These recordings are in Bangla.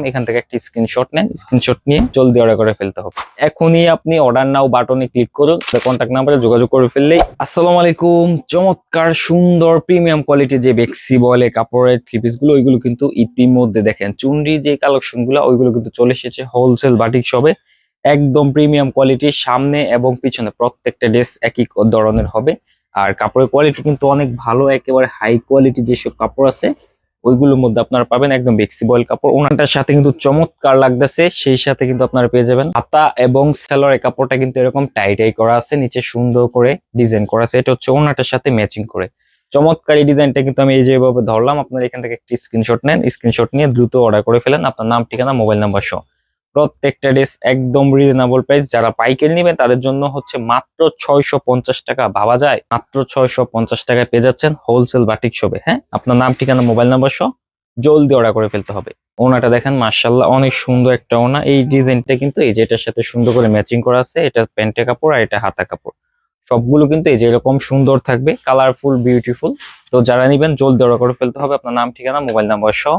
এখান থেকে একটা স্ক্রিনশট নেন। স্ক্রিনশট নিয়ে জলদি অর্ডার করে ফেলতে হবে। এখনই আপনি অর্ডার নাও বাটনে ক্লিক করুন। কন্ট্যাক্ট নাম্বারে যোগাযোগ করে ফেললেই আসসালামু আলাইকুম চমৎকার, সুন্দর প্রিমিয়াম কোয়ালিটির যে বেক্সি বলে, কাপড়ের থ্রি পিসগুলো, ওইগুলো কিন্তু ইতিমধ্যে দেখেন। চুনরি যে কালেকশনগুলো, ওইগুলো কিন্তু চলে এসেছে হোলসেল বাটিক শপে একদম প্রিমিয়াম কোয়ালিটির সামনে এবং পিছনে প্রত্যেকটা ড্রেস একই ধরনের হবে। আর কাপড়ের কোয়ালিটি কিন্তু অনেক ভালো, একেবারে হাই কোয়ালিটি যেসব কাপড় আছে ওইগুলোর মধ্যে আপনারা পাবেন একদম বেক্সি বয়েল কাপড়। ওনাটার সাথে কিন্তু চমৎকার লাগতেছে, সেই সাথে কিন্তু আপনারা পেয়ে যাবেন। হাতা এবং সেলরের কাপড়টা কিন্তু এরকম টাই টাই করা আছে, নিচে সুন্দর করে ডিজাইন করা আছে। এটা হচ্ছে ওনাটার সাথে ম্যাচিং করে। চমৎকার এই ডিজাইনটা কিন্তু আমি এই যেভাবে ধরলাম, আপনারা এখান থেকে একটি স্ক্রিনশট নেন। স্ক্রিনশট নিয়ে দ্রুত অর্ডার করে ফেলেন। আপনার নাম, ঠিকানা, মোবাইল নাম্বার সহ। প্রত্যেকটা ড্রেস একদম রিজনেবল প্রাইস যারা পাইকারি নেবেন, তাদের জন্য হচ্ছে মাত্র ছয়শো পঞ্চাশ টাকা। ভাবা যায়? মাত্র ছয়শো পঞ্চাশ টাকায় পেয়ে যাচ্ছেন হোলসেল বাটিক শপে হ্যাঁ? আপনার নাম, ঠিকানা মোবাইল নাম্বার সহ জলদি অর্ডার করে ফেলতে হবে। ওনাটা দেখেন মার্শাল্লাহ অনেক সুন্দর একটা ওনা। এই ডিজাইনটা কিন্তু এই যে এটার সাথে সুন্দর করে ম্যাচিং করা আছে, এটা প্যান্টে কাপড় আর এটা হাতা কাপড়। সবগুলো কিন্তু এই যে এরকম সুন্দর থাকবে কালারফুল বিউটিফুল তো যারা নিবেন, জলদি অর্ডার করে ফেলতে হবে। আপনার নাম, ঠিকানা মোবাইল নাম্বার সহ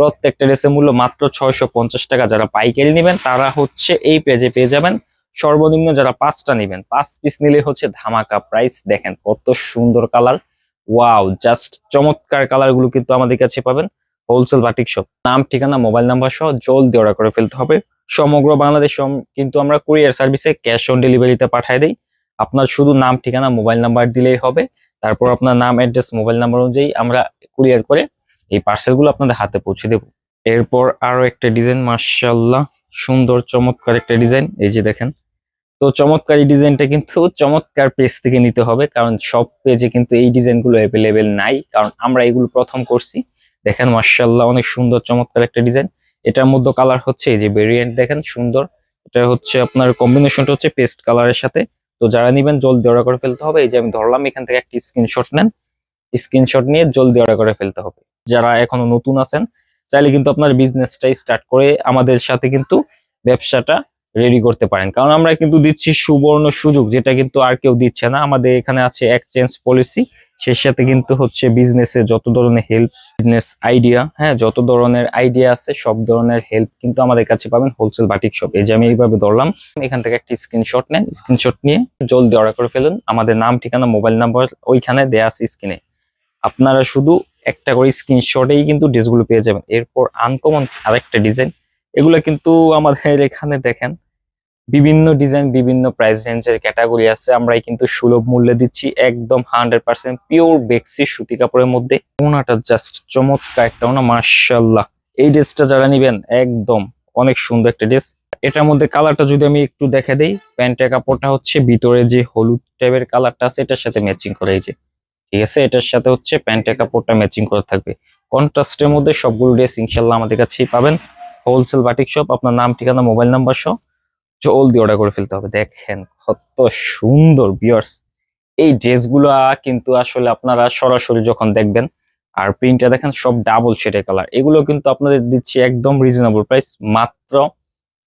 প্রত্যেকটা ড্রেসের মূল্য মাত্র ছয়শো পঞ্চাশ টাকা। যারা পাইকারি নেবেন, তারা হচ্ছে এই পেজে পেয়ে যাবেন। সর্বনিম্ন যারা পাঁচটা নেবেন, পাঁচ পিস নিলে হচ্ছে ধামাকা প্রাইস দেখেন কত সুন্দর কালার ওয়াও জাস্ট চমৎকার কালারগুলো কিন্তু আমাদের কাছে পাবেন হোলসেল বাটিক শপ নাম, ঠিকানা মোবাইল নাম্বার সহ জলদি অর্ডার করে ফেলতে হবে। সমগ্র বাংলাদেশ কিন্তু আমরা কুরিয়ার সার্ভিসে ক্যাশ অন ডেলিভারিতে পাঠিয়ে দিই। আপনার শুধু নাম, ঠিকানা মোবাইল নাম্বার দিলেই হবে। তারপর আপনার নাম অ্যাড্রেস মোবাইল নাম্বার অনুযায়ী আমরা কুরিয়ার করে এই পার্সেলগুলো আপনাদের হাতে পৌঁছে দেব। এরপর আরও একটা ডিজাইন মার্শাল্লাহ সুন্দর, চমৎকার একটা ডিজাইন এই যে দেখেন। তো চমৎকার এই ডিজাইনটা কিন্তু চমৎকার পেজ থেকে নিতে হবে, কারণ সব পেজে কিন্তু এই ডিজাইনগুলো অ্যাভেলেবেল নাই, কারণ আমরা এগুলো প্রথম করছি। দেখেন মার্শাল্লাহ অনেক সুন্দর, চমৎকার একটা ডিজাইন এটার মধ্যে কালার হচ্ছে এই যে ভেরিয়েন্ট দেখেন, সুন্দর। এটা হচ্ছে আপনার কম্বিনেশনটা হচ্ছে পেস্ট কালারের সাথে। তো যারা নিবেন, জলদি অর্ডার করে ফেলতে হবে। এই যে আমি ধরলাম, এখান থেকে একটা স্ক্রিনশট নেন। স্ক্রিনশট নিয়ে জলদি অর্ডার করে ফেলতে হবে। যারা এখনও নতুন আছেন, চাইলে কিন্তু আপনার বিজনেসটাই স্টার্ট করে আমাদের সাথে কিন্তু ব্যবসাটা রেডি করতে পারেন। কারণ আমরা কিন্তু দিচ্ছি সুবর্ণ সুযোগ, যেটা কিন্তু আর কেউ দিচ্ছে না। আমাদের এখানে আছে এক্সচেঞ্জ পলিসি সেই সাথে কিন্তু হচ্ছে বিজনেসে যত ধরনের হেল্প বিজনেস আইডিয়া হ্যাঁ যত ধরনের আইডিয়া আছে, সব ধরনের হেল্প কিন্তু আমাদের কাছে পাবেন হোলসেল বাটিক শপ এই যে আমি এইভাবে ধরলাম, এখান থেকে একটা স্ক্রিনশট নেন। স্ক্রিনশট নিয়ে জলদি অর্ডার করে ফেলুন। আমাদের নাম, ঠিকানা মোবাইল নাম্বার ওইখানে দেয়া আছে স্ক্রিনে আপনারা শুধু একটা করে স্ক্রিনশটেই কিন্তু ড্রেসগুলো পেয়ে যাবেন। এরপর আনকমন আরেকটা ডিজাইন এগুলো কিন্তু আমাদের এখানে দেখেন, বিভিন্ন ডিজাইন বিভিন্ন প্রাইস রেঞ্জের ক্যাটাগরি আছে। আমরা কিন্তু সুলভ মূল্যে দিচ্ছি, একদম হান্ড্রেড পার্সেন্ট পিওর বেক্সি সুতি কাপড়ের মধ্যে। ওনাটা জাস্ট চমৎকার একটা ওনা মার্শাল্লাহ এই ড্রেসটা যারা নিবেন, একদম অনেক সুন্দর একটা ড্রেস এটার মধ্যে কালারটা যদি আমি একটু দেখে দেই, প্যান্টের কাপড়টা হচ্ছে ভিতরে যে হলুদ টাইপের কালারটা আছে, এটার সাথে ম্যাচিং করে এই যে। ঠিক আছে এটার সাথে হচ্ছে প্যান্টের কাপড়টা ম্যাচিং করে থাকবে। কন্ট্রাস্টের মধ্যে সবগুলো ড্রেস ইনশাল্লাহ আমাদের কাছেই পাবেন। হোলসেল বাটিক শপ আপনার নাম, ঠিকানা মোবাইল নাম্বার সহ জলদি অর্ডার করে ফেলতে হবে। দেখেন কত সুন্দর বিয়ার্স এই ড্রেসগুলো কিন্তু আসলে আপনারা সরাসরি যখন দেখবেন, আর প্রিন্টটা দেখেন সব ডাবল শেডের কালার এগুলো কিন্তু আপনাদের দিচ্ছি একদম রিজনেবল প্রাইস মাত্র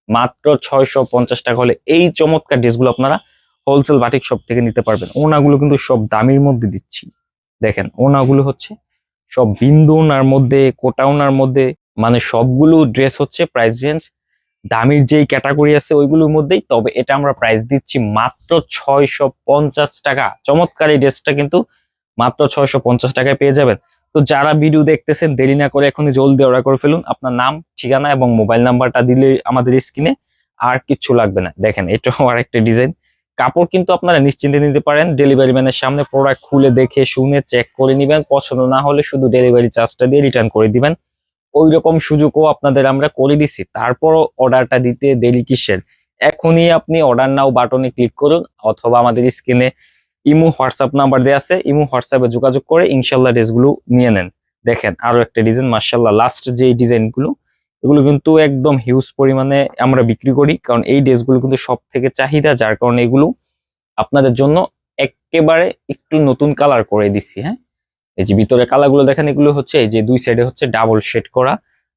মাত্র ছয়শো পঞ্চাশ টাকা হলে এই চমৎকার ড্রেসগুলো আপনারা হোলসেল বাটিক শপ থেকে নিতে পারবেন। ওনাগুলো কিন্তু সব দামির মধ্যে দিচ্ছি। দেখেন, ওনাগুলো হচ্ছে সব বিন্দু ওনার মধ্যে, কোটা ওনার মধ্যে মানে সবগুলো ড্রেস হচ্ছে প্রাইস রেঞ্জ দামির যেই ক্যাটাগরি আছে ওইগুলোর মধ্যেই, তবে এটা আমরা প্রাইস দিচ্ছি মাত্র ছয়শো পঞ্চাশ টাকা। চমৎকার এই ড্রেসটা কিন্তু মাত্র ছয়শো পঞ্চাশ টাকায় পেয়ে যাবেন। তো যারা ভিডিও দেখতেছেন, দেরি না করে এখনই জলদি অর্ডার করে ফেলুন। আপনার নাম, ঠিকানা এবং মোবাইল নাম্বারটা দিলে আমাদের স্ক্রিনে আর কিচ্ছু লাগবে না। দেখেন, এটাও আর একটা ডিজাইন কাপড় কিন্তু আপনারা নিশ্চিন্তে নিতে পারেন। ডেলিভারি ম্যানের সামনে প্রোডাক্ট খুলে দেখে, শুনে চেক করে নেবেন। পছন্দ না হলে শুধু ডেলিভারি চার্জটা দিয়ে রিটার্ন করে দিবেন। ওই রকম সুযোগও আপনাদের আমরা করে দিছি। তারপরও অর্ডারটা দিতে দেরি কিসের? এখনই আপনি অর্ডার নাও বাটনে ক্লিক করুন, অথবা আমাদের স্ক্রিনে ইমো, হোয়াটসঅ্যাপ নাম্বার দেওয়া আছে। ইমো, হোয়াটসঅ্যাপে যোগাযোগ করে ইনশাল্লাহ ড্রেসগুলো নিয়ে নেন। দেখেন আরও একটা ডিজাইন মার্শাল্লাহ লাস্ট যে ডিজাইনগুলো এগুলো কিন্তু একদম হিউজ পরিমাণে আমরা বিক্রি করি, কারণ এই ড্রেসগুলো কিন্তু সব থেকে চাহিদা, যার কারণে এগুলো আপনাদের জন্য একেবারে একটু নতুন কালার করে দিচ্ছি হ্যাঁ? এই যে ভিতরে কালারগুলো দেখেন, এগুলো হচ্ছে এই যে দুই সাইডে হচ্ছে ডাবল শেড করা,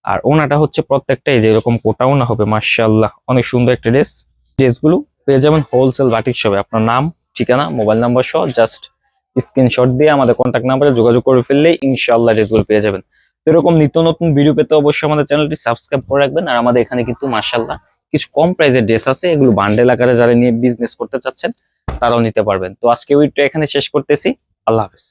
আর ওনাটা হচ্ছে প্রত্যেকটা এই যে এরকম কোটাও না হবে মার্শাল্লাহ অনেক সুন্দর একটা ড্রেস ড্রেসগুলো পেয়ে যাবেন হোলসেল বাটিক শপে আপনার নাম, ঠিকানা মোবাইল নাম্বার সহ জাস্ট স্ক্রিনশট দিয়ে আমাদের কন্ট্যাক্ট নাম্বারে যোগাযোগ করে ফেললেই ইনশাল্লাহ ড্রেসগুলো পেয়ে যাবেন। এরকম নিত্য নতুন ভিডিও পেতে অবশ্যই আমাদের চ্যানেলটি সাবস্ক্রাইব করে রাখবেন। আর আমাদের এখানে কিন্তু মার্শাল্লাহ কিছু কম প্রাইসের ড্রেস আছে। এগুলো বান্ডেল আকারে যারা নিয়ে বিজনেস করতে চাচ্ছেন, তারাও নিতে পারবেন। তো আজকে ওইটা এখানে শেষ করতেছি। আল্লাহ হাফেজ।